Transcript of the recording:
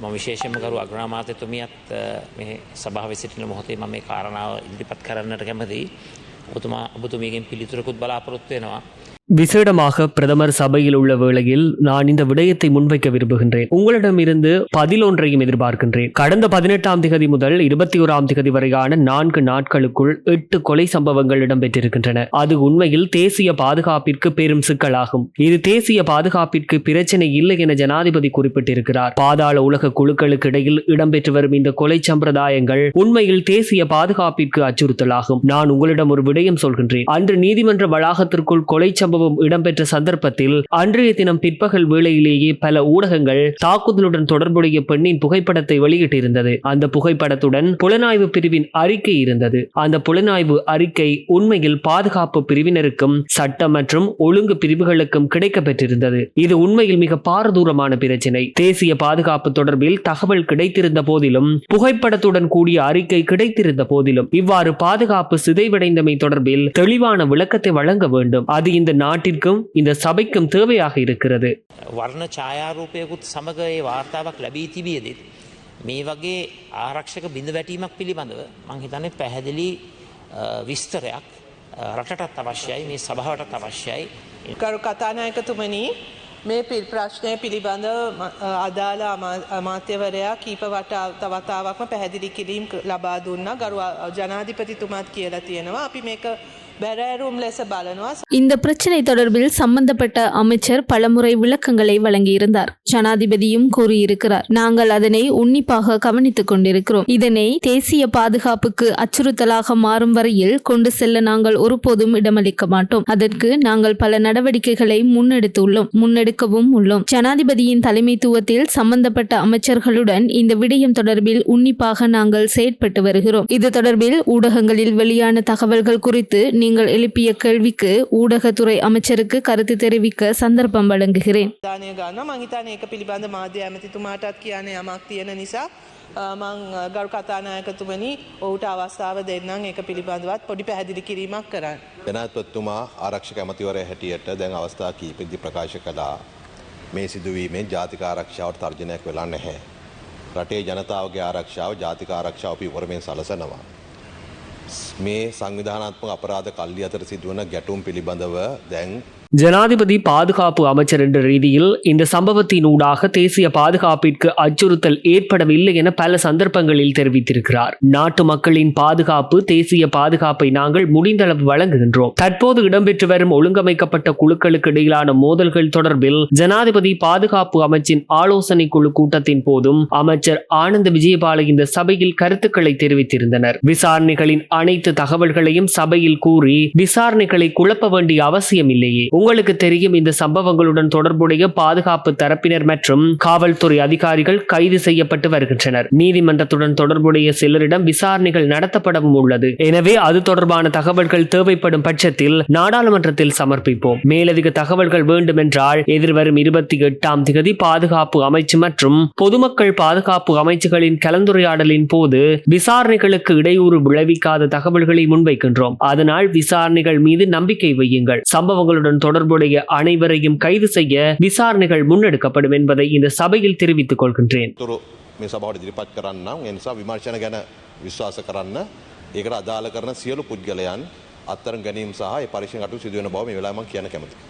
ම විශේෂමකරු අග්‍රාමාතතුමියත් සභාව සිටින මොහොතේ ම මේ කාරණාව ඉදිරිපත් කරන්නට කැමතිී. ඔබතුමා ඔබතුමීගෙන් පිළිතුරකුත් බලාපොරොත්තු වෙනවා விசேடமாக பிரதமர் சபையில் உள்ள வேளையில் நான் இந்த விடயத்தை முன்வைக்க விரும்புகின்றேன். உங்களிடம் இருந்து பதிலொன்றையும் எதிர்பார்க்கின்றேன். கடந்த பதினெட்டாம் திகதி முதல் இருபத்தி ஓராம் திகதி வரையான நான்கு நாட்களுக்குள் எட்டு கொலை சம்பவங்கள் இடம்பெற்றிருக்கின்றன. அது உண்மையில் தேசிய பாதுகாப்பிற்கு பெரும் சிக்கலாகும். இது தேசிய பாதுகாப்பிற்கு பிரச்சனை இல்லை என ஜனாதிபதி குறிப்பிட்டிருக்கிறார். பாதாள உலக குழுக்களுக்கு இடையில் இடம்பெற்று வரும் இந்த கொலை சம்பிரதாயங்கள் உண்மையில் தேசிய பாதுகாப்பிற்கு அச்சுறுத்தலாகும். நான் உங்களிடம் ஒரு விடயம் சொல்கின்றேன். அன்று நீதிமன்ற வளாகத்திற்குள் கொலை சம்பவம் இடம்பெற்ற சந்தர்ப்பத்தில் அன்றைய தினம் பிற்பகல் வேளையிலேயே பல ஊடகங்கள் தாக்குதலுடன் தொடர்புடைய பெண்ணின் புகைப்படத்தை வெளியிட்டிருந்தது. அந்த புகைப்படத்துடன் புலனாய்வு பிரிவின் அறிக்கை இருந்தது. அந்த புலனாய்வு அறிக்கை உண்மையில் பாதுகாப்பு பிரிவினருக்கும் சட்டம் மற்றும் ஒழுங்கு பிரிவுகளுக்கும் கிடைக்கப்பெற்றிருந்தது. இது உண்மையில் மிக பாரதூரமான பிரச்சினை. தேசிய பாதுகாப்பு தொடர்பில் தகவல் கிடைத்திருந்த போதிலும் புகைப்படத்துடன் கூடிய அறிக்கை கிடைத்திருந்த போதிலும் இவ்வாறு பாதுகாப்பு சிதைவடைந்தமை தொடர்பில் தெளிவான விளக்கத்தை வழங்க வேண்டும். அது இந்த நாட்டிற்கும் இந்த சபைக்கும் தேவையாக இருக்கிறது වර්ණ ඡායාරූපයකුත් සමඟ ඒ වාර්තාවක් ලැබී තිබියදෙත්. මේ වගේ ආරක්ෂක බිඳ වැටීමක් පිළිබඳව මං හිතන්නේ පැහැදිලි අ, විස්තරයක් අ, රටටත් අවශ්‍යයි මේ සභාවටත් අවශ්‍යයි. ගරු කතානායකතුමනි මේ පිල් ප්‍රශ්නය පිළිබඳව ම- අදාළ අමා- අමාත්‍යවරයා කීප වටා තවතාවක්ම පැහැදිලි කිරීම් ක- ලබා දුන්නා ගරු අ- ජනාධිපතිතුමාත් කියලා තියෙනවා අපි මේක இந்த பிரச்சினை தொடர்பில் சம்பந்தப்பட்ட அமைச்சர் பலமுறை விளக்கங்களை வழங்கியிருந்தார். ஜனாதிபதியும் கூறியிருக்கிறார். நாங்கள் அதனை உன்னிப்பாக கவனித்துக் கொண்டிருக்கிறோம். இதனை தேசிய பாதுகாப்புக்கு அச்சுறுத்தலாக மாறும் வரையில் கொண்டு செல்ல நாங்கள் ஒருபோதும் இடமளிக்க மாட்டோம். அதற்கு நாங்கள் பல நடவடிக்கைகளை முன்னெடுத்துள்ளோம். முன்னெடுக்கவும் உள்ளோம். ஜனாதிபதியின் தலைமைத்துவத்தில் சம்பந்தப்பட்ட அமைச்சர்களுடன் இந்த விடயம் தொடர்பில் உன்னிப்பாக நாங்கள் செயற்பட்டு வருகிறோம். இது தொடர்பில் ஊடகங்களில் வெளியான தகவல்கள் குறித்து நீங்கள் எழுப்பிய கேள்விக்கு ஊடகத்துறை அமைச்சருக்கு கருத்து தெரிவிக்க சந்தர்ப்பம் வழங்குகிறேன் දානය ගන්න මංහිතන ඒක පිළිබඳ මාධ්‍ය ඇමතිතුමාටත් කියන යමක් තියෙන නිසා අ, මං අ, ගරු කතානායකතුමනි ඔහුට අවස්ථාව දෙන්නම් ඒක පිළිබඳවත් පොඩි පැහැදිලි කිරීමක් කරන්න. ජනාධිපතිතුමා ආරක්ෂක ඇමතිවරයා හැටියට දැන් අවස්ථා කීපෙදි ප්‍රකාශ කළා මේ සිදුවීමෙන් ජාතික ආරක්ෂාවට තර්ජනයක් වෙලා නැහැ. රටේ ජනතාවගේ ආරක්ෂාව ජාතික ආරක්ෂාව අපි උවරමින් සලසනවා. මේ සංවිධානාත්මක අපරාධ කල්ලි අතර සිදුවන ගැටුම් පිළිබඳව දැන් ஜனாதிபதி பாதுகாப்பு அமைச்சர் என்ற ரீதியில் இந்த சம்பவத்தினூடாக தேசிய பாதுகாப்பிற்கு அச்சுறுத்தல் ஏற்படவில்லை என பல சந்தர்ப்பங்களில் தெரிவித்திருக்கிறார். நாட்டு மக்களின் பாதுகாப்பு தேசிய பாதுகாப்பை நாங்கள் முடிந்தளவு வழங்குகின்றோம். தற்போது இடம்பெற்று வரும் ஒழுங்கமைக்கப்பட்ட குழுக்களுக்கு இடையிலான மோதல்கள் தொடர்பில் ஜனாதிபதி பாதுகாப்பு அமைச்சின் ஆலோசனை குழு கூட்டத்தின் போதும் அமைச்சர் ஆனந்த விஜயபால இந்த சபையில் கருத்துக்களை தெரிவித்திருந்தனர். விசாரணைகளின் அனைத்து தகவல்களையும் சபையில் கூறி விசாரணைகளை குழப்ப வேண்டிய அவசியம் இல்லையே உங்களுக்கு தெரியும் இந்த சம்பவங்களுடன் தொடர்புடைய பாதுகாப்பு தரப்பினர் மற்றும் காவல்துறை அதிகாரிகள் கைது செய்யப்பட்டு வருகின்றனர். நீதிமன்றத்துடன் தொடர்புடைய சிலரிடம் விசாரணைகள் நடத்தப்படவும் உள்ளது. எனவே அது தொடர்பான தகவல்கள் தேவைப்படும் பட்சத்தில் நாடாளுமன்றத்தில் சமர்ப்பிப்போம். மேலதிக தகவல்கள் வேண்டுமென்றால் எதிர்வரும் இருபத்தி எட்டாம் திகதி பாதுகாப்பு அமைச்சு மற்றும் பொதுமக்கள் பாதுகாப்பு அமைச்சுகளின் கலந்துரையாடலின் போது விசாரணைகளுக்கு இடையூறு விளைவிக்காத தகவல்களை முன்வைக்கின்றோம். அதனால் விசாரணைகள் மீது நம்பிக்கை வையுங்கள். சம்பவங்களுடன் தொடர்புடைய அனைவரையும் கைது செய்ய விசாரணைகள் முன்னெடுக்கப்படும் என்பதை இந்த சபையில் தெரிவித்துக் கொள்கின்றேன் තුරු මේ සබවට ඉදිරිපත් කරන්නම් ඒ නිසා විමර්ශන ගැන විශ්වාස කරන්න ඒකට අදාළ කරන සියලු පුද්ගලයන් අත්තර ගැනීම සහ ඒ පරික්ෂණ කටයුතු සිදුවෙන බව මේ වෙලාවේ මම කියන්න කැමතියි.